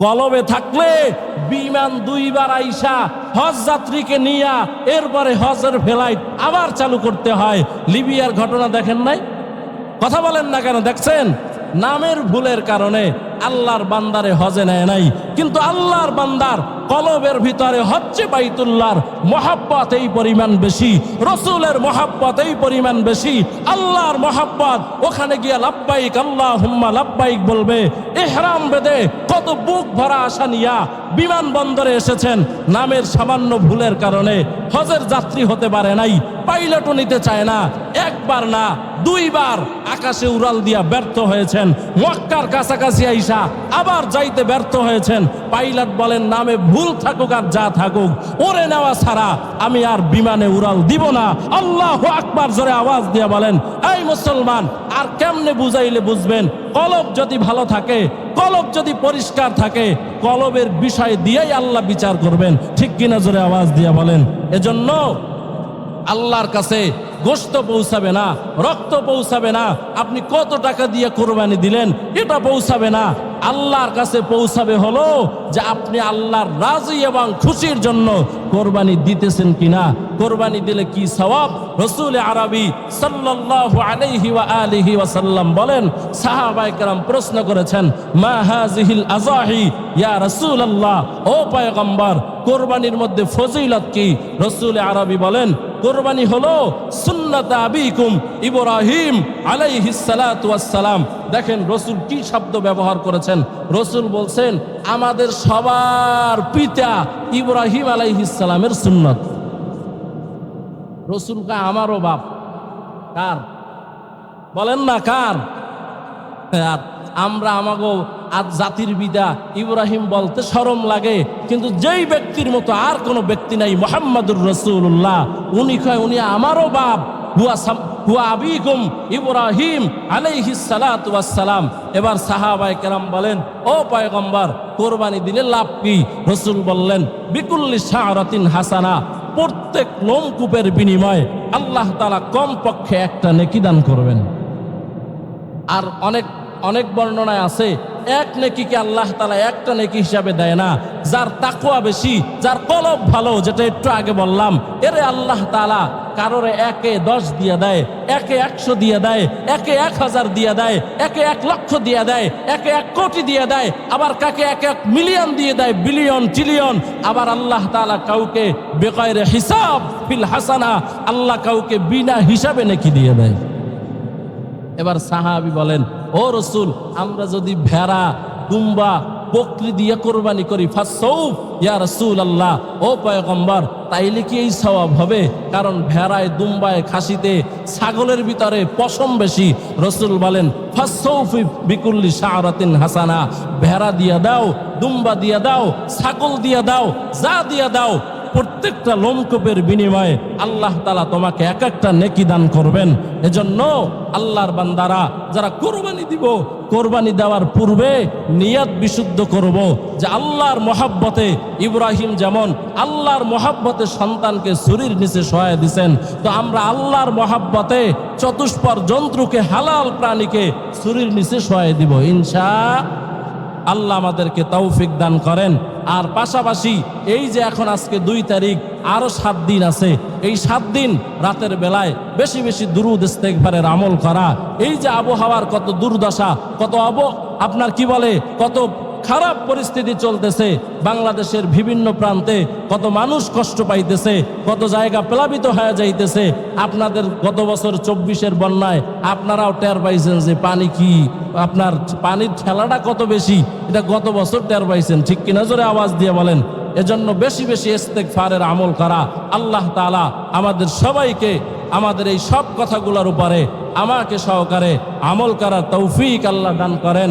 কলবে থাকলে বিমান দুইবার আইসা হজ যাত্রীকে নিয়া এরপরে হজের ফেলাই আবার চালু করতে হয়। লিবিয়ার ঘটনা দেখেন নাই? কথা বলেন না কেন? দেখছেন? নামের ভুলের কারণে আল্লাহর বান্দারে হজে নেয় নাই। কিন্তু আল্লাহর বান্দার কলবের ভিতরে হচ্ছে বাইতুল্লাহর মহাব্বত এই পরিমাণ বেশি, রসুলের মহাব্বত এই পরিমাণ বেশি, আল্লাহর মহাব্বত। ওখানে গিয়ে লাব্বাইক আল্লাহ হুম্মা লাব্বাইক বলবে, এহরাম বেদে, কত বুক ভরা আশা নিয়া বিমানবন্দরে এসেছেন। নামের সামান্য ভুলের কারণে হজের যাত্রী হতে পারে নাই, পাইলটও নিতে চায় না। একবার না, দুইবার আকাশে উড়াল দিয়া ব্যর্থ হয়েছেন। মক্কার কাছাকাছি আইসা আবার যাইতে ব্যর্থ হয়েছেন। পাইলট বলেন, নামে ভুল থাকুক আর যা থাকুক, ওরে নেওয়া ছাড়া আমি আর বিমানে উড়াল দিব না। আল্লাহ আকবার জোরে আওয়াজ দিয়া বলেন, এই মুসলমান, আর কেমনে বুঝাইলে বুঝবেন? কলব যদি ভালো থাকে, কলব যদি পরিষ্কার থাকে, কলবের বিষয় দিয়েই আল্লাহ বিচার করবেন। ঠিক কিনা জোরে আওয়াজ দিয়া বলেন, এজন্য আল্লাহর কাছে গোস্ত পৌঁছাবে না, রক্ত পৌঁছাবে না। আপনি কত টাকা দিয়ে কোরবানি দিলেন, এটা পৌঁছাবে না। আল্লাহর কাছে পৌঁছাবে হলো যে আপনি আল্লাহর রাজি এবং খুশির জন্য কোরবানি দিতেছেন কিনা? কোরবানি দিলে কি সওয়াব? রসুল আরবি সাল্লাল্লাহু আলাইহি ওয়া আলিহি ওয়াসাল্লাম বলেন, সাহাবায়ে কেরাম প্রশ্ন করেছেন, মা হাযিহিল আযাহি? ইয়া রাসূলুল্লাহ, ও পয়গম্বর, কোরবানির মধ্যে ফজিলত কি? রসুল আরবি বলেন, কোরবানি হলো সুন্নাত আবিকুম ইব্রাহিম সালাম। দেখেন রসুল কি শব্দ ব্যবহার করেছেন? রসুল বলছেন, আমাদের সবার পিতা ইব্রাহিম আলাইহিস সালামের সুন্নত। রসুল কা আমারও বাপ। কার? বলেন না কার? আর আমরা আমাগো আজ জাতির বিদা ইব্রাহিম বলতে শরম লাগে, কিন্তু যেই ব্যক্তির মতো আর কোনো ব্যক্তি নাই মোহাম্মদুর রসুল্লাহ উনি কয় উনি আমারও বাপ, হুয়া হুয়া আবিকুম ইব্রাহিম আলাইহিস সালাতু সালাম এবার সাহাবায়ে কেরাম বলেন, ও পয়গম্বর, কোরবানি দিলে লাভ কি? রসুল বললেন, বিকুল্লি শাহরাতিন হাসানা, প্রত্যেক লোমকূপের বিনিময়ে আল্লাহ তাআলা কমপক্ষে একটা নেকি দান করবেন। আর অনেক অনেক বর্ণনায় আছে, এক নেকিকে আল্লাহ তালা একটা নেকি হিসাবে দেয় না। যার তাকুয়া বেশি, যার কলব ভালো, যেটা একটু আগে বললাম, এরে আল্লাহ তালা কারোরে একে দশ দিয়ে দেয়, একে একশো দিয়ে দেয়, একে এক হাজার দিয়ে দেয়, একে এক লক্ষ দিয়ে দেয়, একে এক কোটি দিয়ে দেয়, আবার কাকে এক এক মিলিয়ন দিয়ে দেয়, বিলিয়ন ট্রিলিয়ন আবার আল্লাহ তালা কাউকে বেকায়রে হিসাব, ফিল হাসানা, আল্লাহ কাউকে বিনা হিসাবে নাকি দিয়ে দেয়। এবার সাহাবি বলেন, ও রসুল, আমরা যদি ভেড়া, দুম্বা বকরি দিয়ে কোরবানি করি ফাসৌফ ইয়া রসুল আল্লাহ ও পয়গম্বর, তাইলে কি এই স্বভাব হবে? কারণ ভেড়ায়, দুম্বায়, খাসিতে, ছাগলের ভিতরে পশম বেশি। রসুল বলেন বিকুল্লি শাহরাতিন হাসানা, ভেড়া দিয়ে দাও, দুম্বা দিয়ে দাও, ছাগল দিয়ে দাও, যা দিয়ে দাও প্রত্যেকটা লোমকূপের বিনিময়ে আল্লাহ তালা তোমাকে এক একটা নেকি দান করবেন। এজন্য আল্লাহর বান্দারা, যারা কোরবানি দিব, কোরবানি দেওয়ার পূর্বে নিয়াত বিশুদ্ধ করব যে আল্লাহর মহাব্বতে ইব্রাহিম যেমন আল্লাহর মহাব্বতে সন্তানকে ছুরির নিচে সহায় দিছেন, তো আমরা আল্লাহর মহাব্বতে চতুষ্পর জন্তুকে, হালাল প্রাণীকে ছুরির নিচে সহায় দিব। ইনশা আল্লাহ আমাদেরকে তৌফিক দান করেন। আর পাশাপাশি এই যে এখন আজকে দুই তারিখ আরও সাত দিন আছে। এই সাত দিন রাতের বেলায় বেশি বেশি দুরুদ ইস্তেকবারের আমল করা। এই যে আবহাওয়ার কত দুর্দশা, কত আব আপনার কি বলে? কত খারাপ পরিস্থিতি চলতেছে, বাংলাদেশের বিভিন্ন প্রান্তে কত মানুষ কষ্ট পাইতেছে, কত জায়গা প্লাবিত হয়ে যাইতেছে। আপনাদের গত বছর চব্বিশের বন্যায় আপনারাও টের পাইছেন যে পানি কি, আপনার পানির ঠেলাটা কত বেশি, এটা গত বছর টের পাইছেন, ঠিক কিনা জোরে আওয়াজ দিয়ে বলেন। এজন্য বেশি বেশি ইস্তেক ফারের আমল করা, আল্লাহ তালা আমাদের সবাইকে আমাদের এই সব কথাগুলোর উপরে আমাকে সহকারে আমল করার তৌফিক আল্লাহ দান করেন।